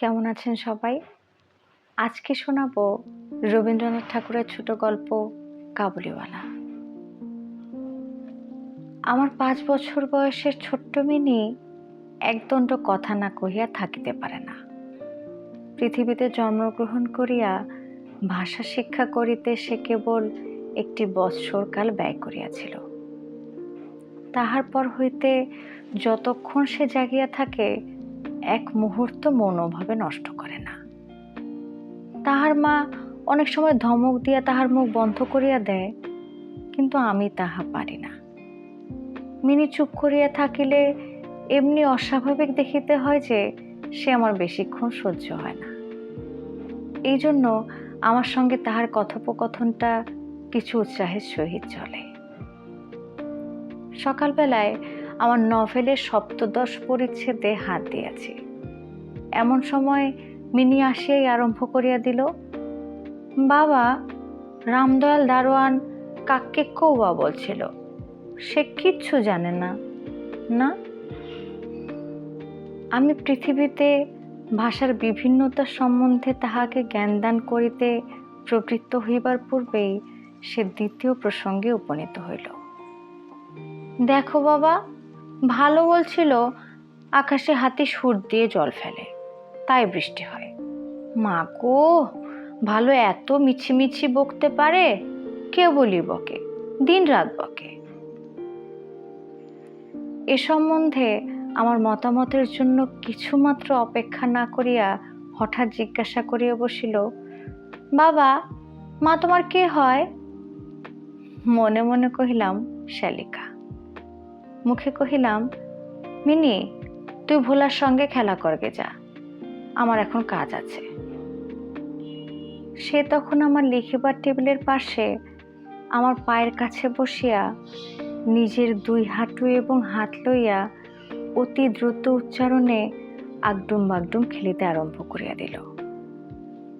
কেমন আছেন সবাই? আজকে শোনাবো রবীন্দ্রনাথ ঠাকুরের ছোট গল্প কাবুলিওয়ালা। আমার পাঁচ বছর বয়সের ছোট্ট মিনি একদণ্ড কথা না কহিয়া থাকিতে পারে না। পৃথিবীতে জন্মগ্রহণ করিয়া ভাষা শিক্ষা করিতে সে কেবল একটি বৎসরকাল ব্যয় করিয়াছিল। তাহার পর হইতে যতক্ষণ সে জাগিয়া থাকে এক মুহূর্ত মনোভাবে নষ্ট করে না। তাহার মা অনেক সময় ধমক দিয়া তাহার মুখ বন্ধ করিয়া দেয়, কিন্তু আমি তাহা পারি না। মিনি চুপ করিয়া থাকিলে এমনি অস্বাভাবিক দেখিতে হয় যে সে আমার বেশিক্ষণ সহ্য হয় না। এই জন্য আমার সঙ্গে তাহার কথোপকথনটা কিছু উৎসাহের সহিত চলে। সকালবেলায় আমার নভেলের সপ্তদশ পরিচ্ছেদে হাত দিয়াছি। এমন সময় মিনি আসিয়াই আরম্ভ করিয়া দিল, বাবা, রামদয়াল দারোয়ান কাককে কৌবা বলছিল। সে কিচ্ছু জানে না। না, আমি পৃথিবীতে ভাষার বিভিন্নতা সম্বন্ধে তাহাকে জ্ঞানদান করিতে প্রবৃত্ত হইবার পূর্বেই সে দ্বিতীয় প্রসঙ্গে উপনীত হইল। দেখো বাবা ভালো বলছিল, আকাশে হাতে সুর দিয়ে জল ফেলে, তাই বৃষ্টি হয়। মা গো, ভালো এত মিছিমিছি বকতে পারে? কে বলি বকে, দিন রাত বকে। এ সম্বন্ধে আমার মতামতের জন্য কিছুমাত্র অপেক্ষা না করিয়া হঠাৎ জিজ্ঞাসা করিয়া বসিল, বাবা, মা তোমার কে হয়? মনে মনে কহিলাম শালিকা মুখে কহিলাম, মিনি, তুই ভোলার সঙ্গে খেলা করবে যা। আমার এখন কাজ আছে। সে তখন আমার লিখিবার টেবিলের পাশে আমার পায়ের কাছে বসিয়া নিজের দুই হাঁটু এবং হাত লইয়া অতি দ্রুত উচ্চারণে আগডুম বাগডুম খেলিতে আরম্ভ করিয়া দিল।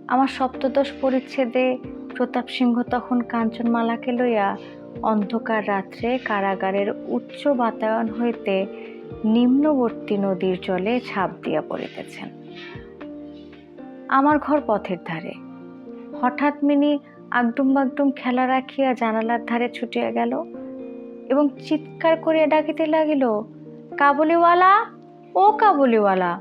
আমার সপ্তদশ পরিচ্ছেদে প্রতাপ সিংহ তখন কাঞ্চনমালাকে লইয়া অন্ধকার রাত্রে কারাগারের উচ্চ বাতায়ন হইতে নিম্নবর্তী নদীর জলে ছাপ দিয়া পড়িতেছেন। আমার ঘর পথের ধারে। হঠাৎ মিনি আগডুম বাগডুম খেলা রাখিয়া জানালার ধারে ছুটিয়া গেল এবং চিৎকার করিয়া ডাকিতে লাগিল, কাবুলিওয়ালা? ও কাবুলিওয়ালা!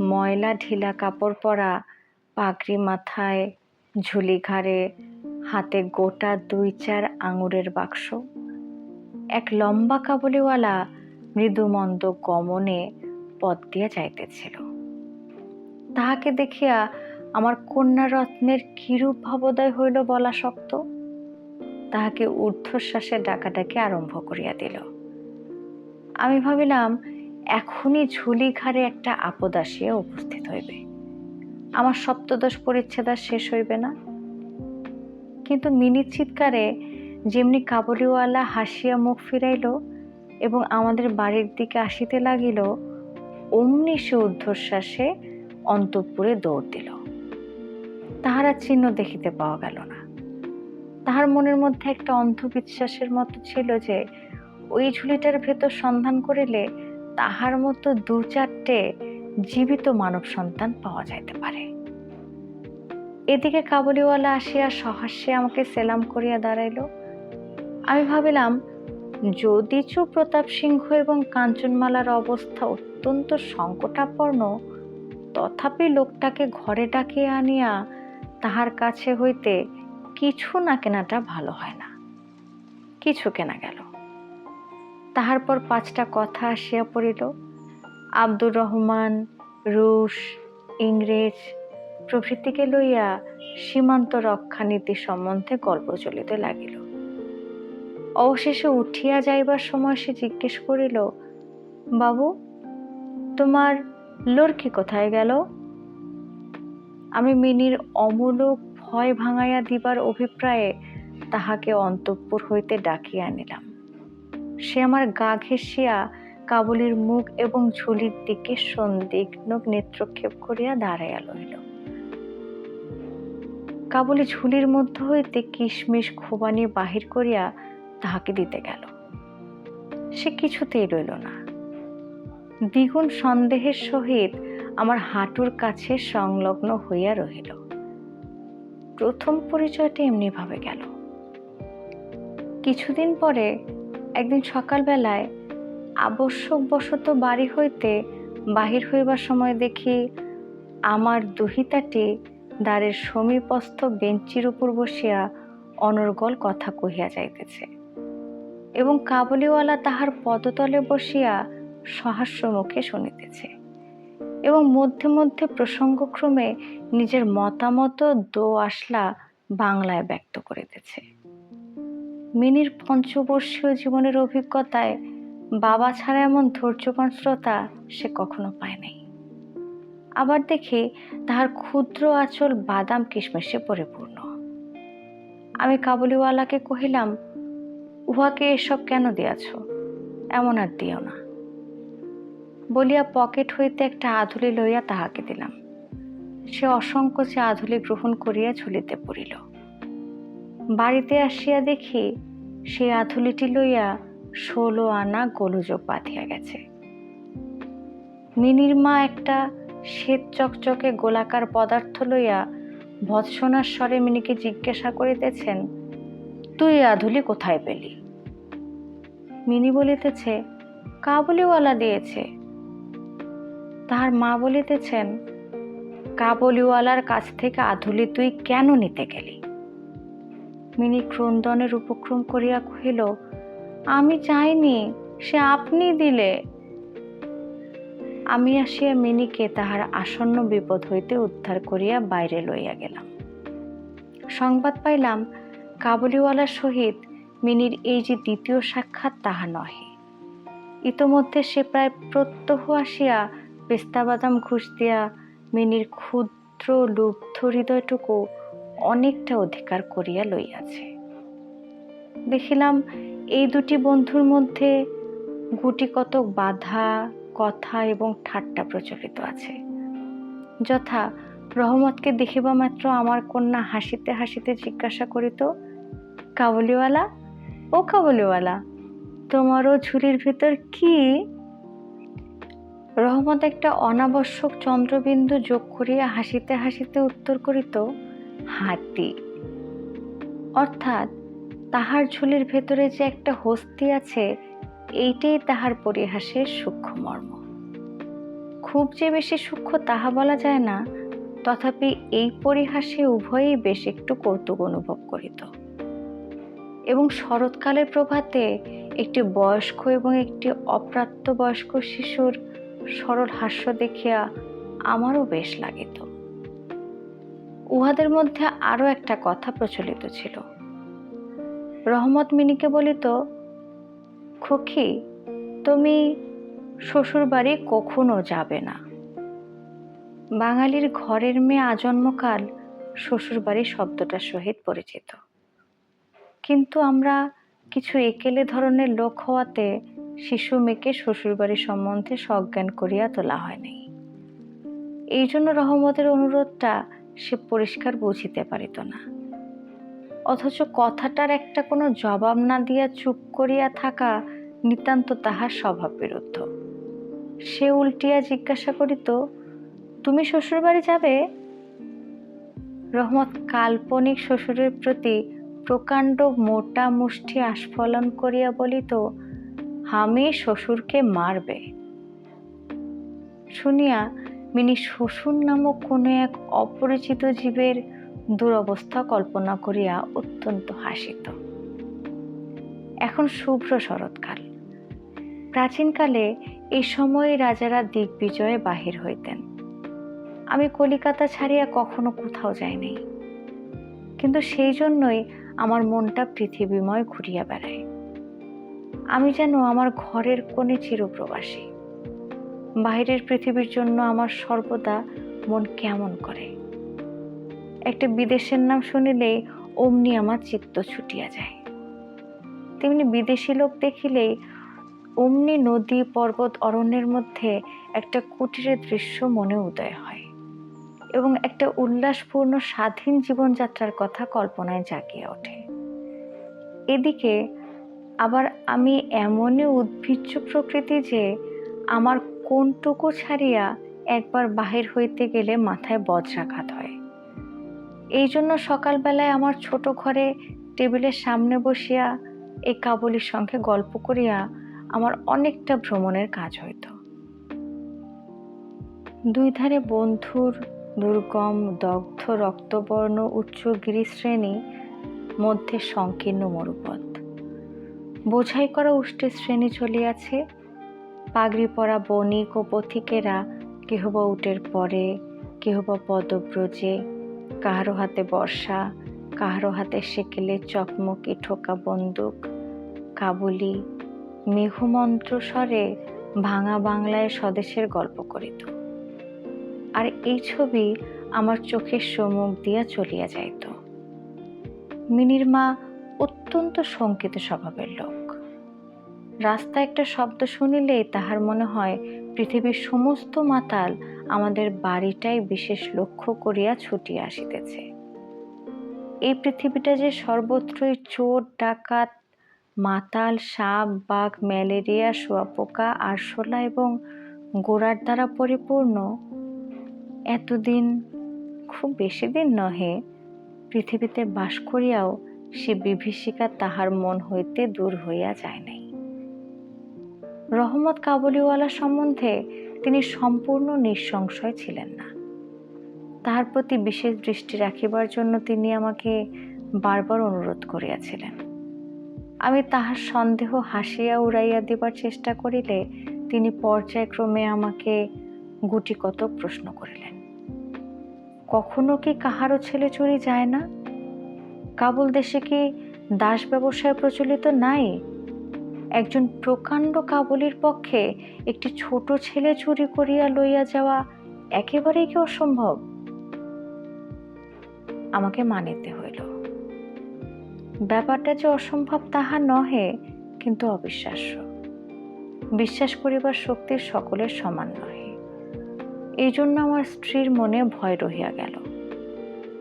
ময়লা ঢিলা কাপড় পরা পাগড়ি মাথায় ঝুলি ঘাড়ে হাতে গোটা দুই চার আঙুরের বাক্স। এক লম্বা কাবুলিওয়ালা মৃদুমন্দ গমনে পথ দিয়া যাইতেছিল। তাহাকে দেখিয়া আমার কন্যা রত্নের কিরূপ ভাবোদয় হইল বলা শক্ত। তাহাকে ঊর্ধ্বশ্বাসে ডাকাটাকে আরম্ভ করিয়া দিল। আমি ভাবিলাম, এখনই ঝুলি ঘাড়ে একটা আপদ আসিয়া উপস্থিত হইবে। আমার সপ্তদশ পরিচ্ছেদ শেষ হইবে না। কিন্তু মিনিট চিৎকারে যেমনি কাবুলিওয়ালা হাসিয়া মুখ ফিরাইল এবং আমাদের বাড়ির দিকে আসিতে লাগিল, অমনি সে ঊর্ধ্বশ্বাসে অন্তঃপুরে দৌড় দিল। তাহারা চিহ্ন দেখিতে পাওয়া গেল না। তাহার মনের মধ্যে একটা অন্ধবিশ্বাসের মতো ছিল যে, ওই ঝুলিটার ভেতর সন্ধান করিলে তাহার মতো দু চারটে জীবিত মানব সন্তান পাওয়া যাইতে পারে। এদিকে কাবুলিওয়ালা আসিয়া সহাস্যে আমাকে সেলাম করিয়া দাঁড়াইল। আমি ভাবিলাম যদিচ প্রতাপ সিংহ এবং কাঞ্চনমালার অবস্থা অত্যন্ত সংকটাপন্ন, তথাপি লোকটাকে ঘরে ডাকিয়ে আনিয়া তাহার কাছে হইতে কিছু না কেনাটা ভালো হয় না। কিছু কেনা গেল? তাহার পর পাঁচটা কথা আসিয়া পড়িল। আব্দুর রহমান, রুশ, ইংরেজ প্রভৃতিকে লইয়া সীমান্ত রক্ষা নীতি সম্বন্ধে গল্প চলিতে লাগিল। অবশেষে উঠিয়া যাইবার সময় সে জিজ্ঞেস করিল, বাবু, তোমার লড়কি কোথায় গেল? আমি মিনির অমূলক ভয় ভাঙাইয়া দিবার অভিপ্রায়ে তাহাকে অন্তঃপুর হইতে ডাকিয়া আনিলাম। সে আমার গা ঘেঁষিয়া কাবুলির মুখ এবং ঝুলির দিকে সন্দিগ্ন নেত্রক্ষেপ করিয়া দাঁড়াইয়া লইল। কাবুলি ঝুলির মধ্য হইতে কিশমিশ খোবানি বাহির করিয়া তাহাকে দিতে গেল। সে কিছুতেই রইল না। দ্বিগুণ সন্দেহের সহিত আমার হাঁটুর কাছে সংলগ্ন হইয়া রহিল। প্রথম পরিচয়টা এমনিভাবে গেল। কিছুদিন পরে একদিন সকালবেলায় আবশ্যকবশত বাড়ি হইতে বাহির হইবার সময় দেখি আমার দুহিতাটি দ্বারের সমীপস্থ বেঞ্চির উপর বসিয়া অনর্গল কথা কহিয়া যাইতেছে। এবং কাবুলিওয়ালা তাহার পদতলে বসিয়া সহাস্য মুখে শুনিতেছে এবং মধ্যে মধ্যে প্রসঙ্গক্রমে নিজের মতামত দো আসলা বাংলায় ব্যক্ত করিতেছে। মিনির পঞ্চবর্ষীয় জীবনের অভিজ্ঞতায় বাবা ছাড়া এমন ধৈর্যবান শ্রোতা সে কখনো পায় নাই। আবার দেখি তাহার ক্ষুদ্র আঁচল বাদাম কিশমিশে পরিপূর্ণ আমি কাবুলিওয়ালাকে কহিলাম, উহাকে এসব কেন দিয়াছ? এমন আর দিও না। বলিয়া পকেট হইতে একটা আধুলি লইয়া তাহাকে দিলাম। সে অসংকোচে আধুলি গ্রহণ করিয়া ঝুলিতে পড়িল। বাড়িতে আসিয়া দেখি সেই আধুলিটি লইয়া ষোলো আনা গোলুযোগ বাঁধিয়া গেছে। মিনির মা একটা শ্বেত চকচকে গোলাকার পদার্থ লইয়া ভৎসনার স্বরে মিনিকে জিজ্ঞাসা করিতেছেন, তুই আধুলি কোথায় পেলি? মিনি বলিতেছে কাবুলিওয়ালা দিয়েছে? তাহার মা বলিতেছেন কাবুলিওয়ালার কাছ থেকে আধুলি তুই কেন নিতে গেলি? মিনি ক্রন্দনের উপক্রম করিয়া কহিল, আমি চাইনি, সে আপনি দিলে। আমি আসিয়া মিনিকে তাহার আসন্ন বিপদ হইতে উদ্ধার করিয়া বাইরে লইয়া গেলাম। সংবাদ পাইলাম, কাবুলিওয়ালার সহিত মিনির এই যে দ্বিতীয় সাক্ষাৎ তাহা নহে। ইতোমধ্যে সে প্রায় প্রত্যহ আসিয়া পেস্তাবাদাম ঘুষ দিয়া মিনির ক্ষুদ্র লুব্ধ হৃদয়টুকু অনেকটা অধিকার করিয়া লইয়াছে। দেখিলাম, এই দুটি বন্ধুর মধ্যে গুটি কতক বাধা কথা এবং ঠাট্টা প্রচলিত আছে। যথা রহমতকে দেখিবা মাত্র আমার কন্যা হাসিতে হাসিতে জিজ্ঞাসা করিত, কাবুলিওয়ালা? ও কাবুলিওয়ালা, তোমারও ঝুলির ভিতর কি? রহমত একটা অনাবশ্যক চন্দ্রবিন্দু যোগ করিয়া হাসিতে হাসিতে উত্তর করিত, হাতি। অর্থাৎ তাহার ঝুলির ভেতরে যে একটা হস্তি আছে এইটাই তাহার পরিহাসের সূক্ষ্ম মর্ম খুব যে বেশি সূক্ষ্ম তাহা বলা যায় না, তথাপি এই পরিহাসে উভয়েই বেশ একটু কৌতুক অনুভব করিত। এবং শরৎকালের প্রভাতে একটি বয়স্ক এবং একটি অপ্রাপ্তবয়স্ক শিশুর সরল হাস্য দেখিয়া আমারও বেশ লাগিত। উহাদের মধ্যে আরও একটা কথা প্রচলিত ছিল। রহমত মিনিকে বলিত খোকি, তুমি শ্বশুর বাড়ি কখনো যাবে না। বাঙালির ঘরের মেয়ে আজন্মকাল শ্বশুর বাড়ি শব্দটার সহিত পরিচিত। কিন্তু আমরা কিছু একেলে ধরনের লোক হওয়াতে শিশু মেয়েকে শ্বশুরবাড়ি সম্বন্ধে সজ্ঞান করিয়া তোলা হয়নি। এই জন্য রহমতের অনুরোধটা সে পরিষ্কার বুঝিতে পারিত না। অথচ কথাটার একটা কোনো জবাব না দিয়া চুপ করিয়া থাকা নিতান্ত তাহার স্বভাব বিরুদ্ধ সে উল্টিয়া জিজ্ঞাসা করিত, তুমি শ্বশুরবাড়ি যাবে? রহমত কাল্পনিক শ্বশুরের প্রতি প্রকাণ্ড মোটা মুষ্টি আস্ফলন করিয়া বলিত, আমি শ্বশুরকে মারবে? শুনিয়া মিনি শ্বশুর নামক কোনো এক অপরিচিত জীবের দুরবস্থা কল্পনা করিয়া অত্যন্ত হাসিত। এখন শুভ্র শরৎকাল। প্রাচীনকালে এই সময়ে রাজারা দিগ্বিজয়ে বাহির হইতেন। আমি কলিকাতা ছাড়িয়া কখনো কোথাও যাইনি কিন্তু সেই জন্যই আমার মনটা পৃথিবীময় ঘুরিয়া বেড়ায়। আমি যেন আমার ঘরের কোণে চিরপ্রবাসী। বাইরের পৃথিবীর জন্য আমার সর্বদা মন কেমন করে? একটা বিদেশের নাম শুনিলেই অমনি আমার চিত্ত ছুটিয়া যায়। তেমনি বিদেশি লোক দেখিলেই অমনি নদী, পর্বত, অরণ্যের মধ্যে একটা কুটিরের দৃশ্য মনে উদয় হয় এবং একটা উল্লাসপূর্ণ স্বাধীন জীবনযাত্রার কথা কল্পনায় জাগিয়ে ওঠে। এদিকে আবার আমি এমনই উদ্ভিজ্জ প্রকৃতি যে আমার কোনটুকু ছাড়িয়া একবার বাহির হইতে গেলে মাথায় বজ্রাঘাত হয়। এই জন্য সকালবেলায় আমার ছোট ঘরে টেবিলের সামনে বসিয়া এই কাবলির সঙ্গে গল্প করিয়া আমার অনেকটা ভ্রমণের কাজ হইত। দুই ধারে বন্ধুর দুর্গম, দগ্ধ, রক্তবর্ণ, উচ্চ গিরিশ্রেণী মধ্যে সংকীর্ণ মরুপথ। বোঝাই করা উষ্টের শ্রেণি চলিয়াছে। পাগড়ি পরা বণিক ও পথিকেরা কেহ বা উটের পরে, কেহ বা পদব্রজে কাহারো হাতে বর্ষা কাহারো হাতে সেকেলে চকমকি ঠোকা বন্দুক। কাবুলি মেঘমন্ত্র স্বরে ভাঙা বাংলায় স্বদেশের গল্প করিত। আর এই ছবি আমার চোখের সম্মুখ দিয়া চলিয়া যাইত। মিনির মা অত্যন্ত শঙ্কিত স্বভাবের লোক। রাস্তায় একটা শব্দ শুনিলেই তাহার মনে হয় পৃথিবীর সমস্ত মাতাল আমাদের বাড়িটাই বিশেষ লক্ষ্য করিয়া ছুটিয়া আসিতেছে। এই পৃথিবীটা যে সর্বত্রই চোর, ডাকাত, মাতাল, সাপ, বাঘ, ম্যালেরিয়া, শুয়াপোকা, আরশোলা এবং গোড়ার দ্বারা পরিপূর্ণ, এতদিন খুব বেশি দিন নহে, পৃথিবীতে বাস করিয়াও সে বিভীষিকা তাহার মন হইতে দূর হইয়া যায় নাই। রহমত কাবুলিওয়ালা সম্বন্ধে তিনি সম্পূর্ণ নিঃসংশয় ছিলেন না। তাহার প্রতি বিশেষ দৃষ্টি রাখিবার জন্য তিনি আমাকে বারবার অনুরোধ করিয়াছিলেন। আমি তাহার সন্দেহ হাসিয়া উড়াইয়া দিবার চেষ্টা করিলে তিনি পর্যায়ক্রমে আমাকে গুটি কত প্রশ্ন করিলেন, কখনো কি কাহারও ছেলে চুরি যায় না? কাবুল দেশে কি দাস ব্যবসায় প্রচলিত নাই? একজন প্রকাণ্ড কাবুলির পক্ষে একটি ছোট ছেলে চুরি করিয়া লইয়া যাওয়া একেবারেই কি অসম্ভব? আমাকে মানিতে হইল। ব্যাপারটা যে অসম্ভব তাহা নহে, কিন্তু অবিশ্বাস্য। বিশ্বাস করিবার শক্তি সকলের সমান নহে। এই জন্য আমার স্ত্রীর মনে ভয় রহিয়া গেল।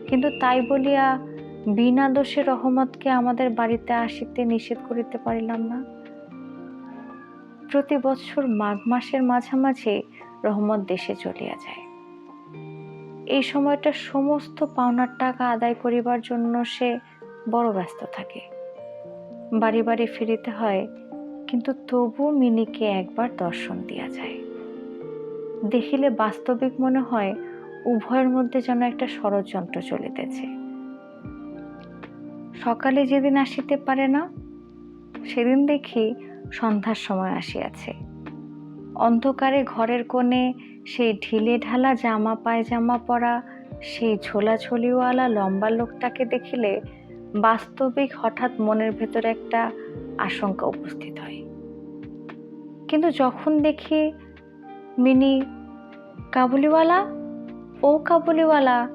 কিন্তু তাই বলিয়া বিনা দোষে রহমতকে আমাদের বাড়িতে আসিতে নিষেধ করিতে পারিলাম না। প্রতি বছর মাঘ মাসের মাঝামাঝি রহমত দেশে চলিয়া যায়। এই সময়টা সমস্ত পাওনার টাকা আদায় করিবার জন্য সে বড় ব্যস্ত থাকে। বাড়ি বাড়ি ফিরিতে হয়, কিন্তু তবু মিনিকে একবার দর্শন দিয়া যায়। দেখিলে বাস্তবিক মনে হয়, উভয়ের মধ্যে যেন একটা ষড়যন্ত্র চলিতেছে। সকালে যেদিন আসিতে পারে না, সেদিন দেখি সন্ধ্যার সময় আসিয়াছে। অন্ধকারে ঘরের কোণে সেই ঢিলে ঢালা জামা পায়জামা পরা সেই ঝোলাঝুলিওয়ালা লম্বা লোকটাকে দেখিলে বাস্তবিক হঠাৎ মনের ভেতরে একটা আশঙ্কা উপস্থিত হয়। কিন্তু যখন দেখি মিনি, কাবুলিওয়ালা? ও কাবুলিওয়ালা?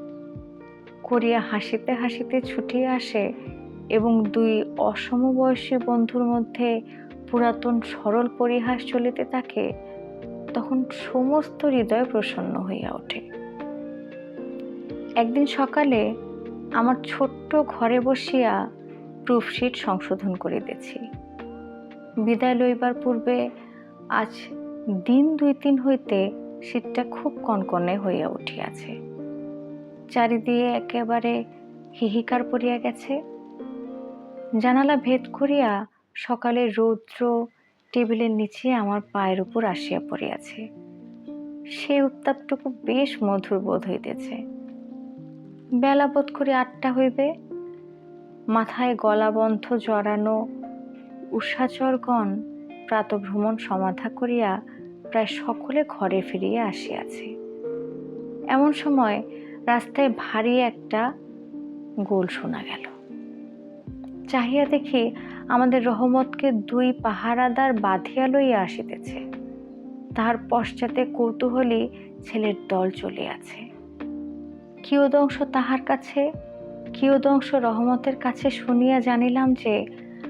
করিয়া হাসিতে হাসিতে ছুটিয়া আসে এবং দুই অসমবয়সী বন্ধুর মধ্যে পুরাতন সরল পরিহাস চলিতে থাকে, তখন সমস্ত হৃদয় প্রসন্ন হইয়া ওঠে। একদিন সকালে আমার ছোট্ট ঘরে বসিয়া প্রুফশিট সংশোধন করিতেছি। বিদায় লইবার পূর্বে আজ দিন দুই তিন হইতে শীতটা খুব কনকনে হইয়া উঠিয়াছে। চারিদিকে একেবারে হিহিকার পড়িয়া গেছে। জানালা ভেদ করিয়া সকালে রৌদ্র টেবিলের নিচে আমার পায়ের উপর আসিয়া পড়িয়াছে। সেই উত্তাপটুকু বেশ মধুর বোধ হইতেছে। বেলা বোধ করি আটটা হইবে। মাথায় গলাবন্ধ জড়ানো উষাচরগণ প্রাতভ্রমণ সমাধা করিয়া প্রায় সকলে ঘরে ফিরিয়া আসিয়াছে। এমন সময় রাস্তায় ভারী একটা গোল শোনা গেল। চাহিয়া দেখি আমাদের রহমতকে দুই পাহারাদার বাঁধিয়া লইয়া আসিতেছে। তাহার পশ্চাতে কৌতূহলী ছেলের দল চলিয়াছে। কিয়দংশ তাহার কাছে, কিয়দংশ রহমতের কাছে শুনিয়া জানিলাম যে,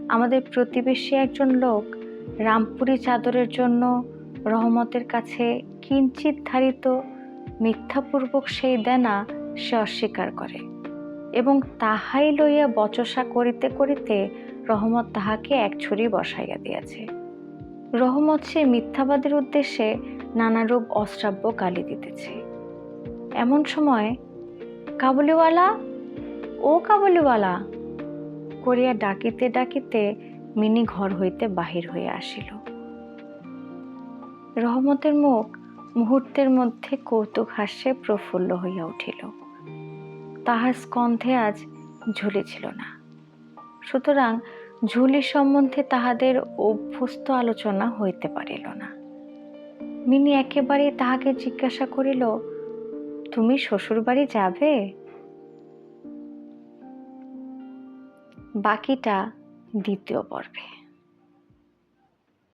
আমাদের প্রতিবেশী একজন লোক রামপুরি চাদরের জন্য রহমতের কাছে কিঞ্চিত ধারিত মিথ্যাপূর্বক সেই দেনা সে অস্বীকার করে। এবং তাহাই লইয়া বচসা করিতে করিতে রহমত তাহাকে এক ছুরি বসাইয়া দিয়াছে। রহমত সে মিথ্যাবাদের উদ্দেশ্যে নানারূপ অশ্রাব্য গালি দিতেছে। এমন সময়, কাবুলিওয়ালা, ও কাবুলিওয়ালা! করিয়া ডাকিতে ডাকিতে মিনি ঘর হইতে বাহির হইয়া আসিল। রহমতের মুখ মুহূর্তের মধ্যে কৌতুক হাস্যে প্রফুল্ল হইয়া উঠিল। তাহার স্কন্ধে আজ ঝুলি ছিল না। সুতরাং ঝুলি সম্বন্ধে তাহাদের অভ্যস্ত আলোচনা হইতে পারিল না। মিনি একেবারে তাহাকে জিজ্ঞাসা করিল, তুমি শ্বশুরবাড়ি যাবে? বাকিটা দ্বিতীয় পর্বে।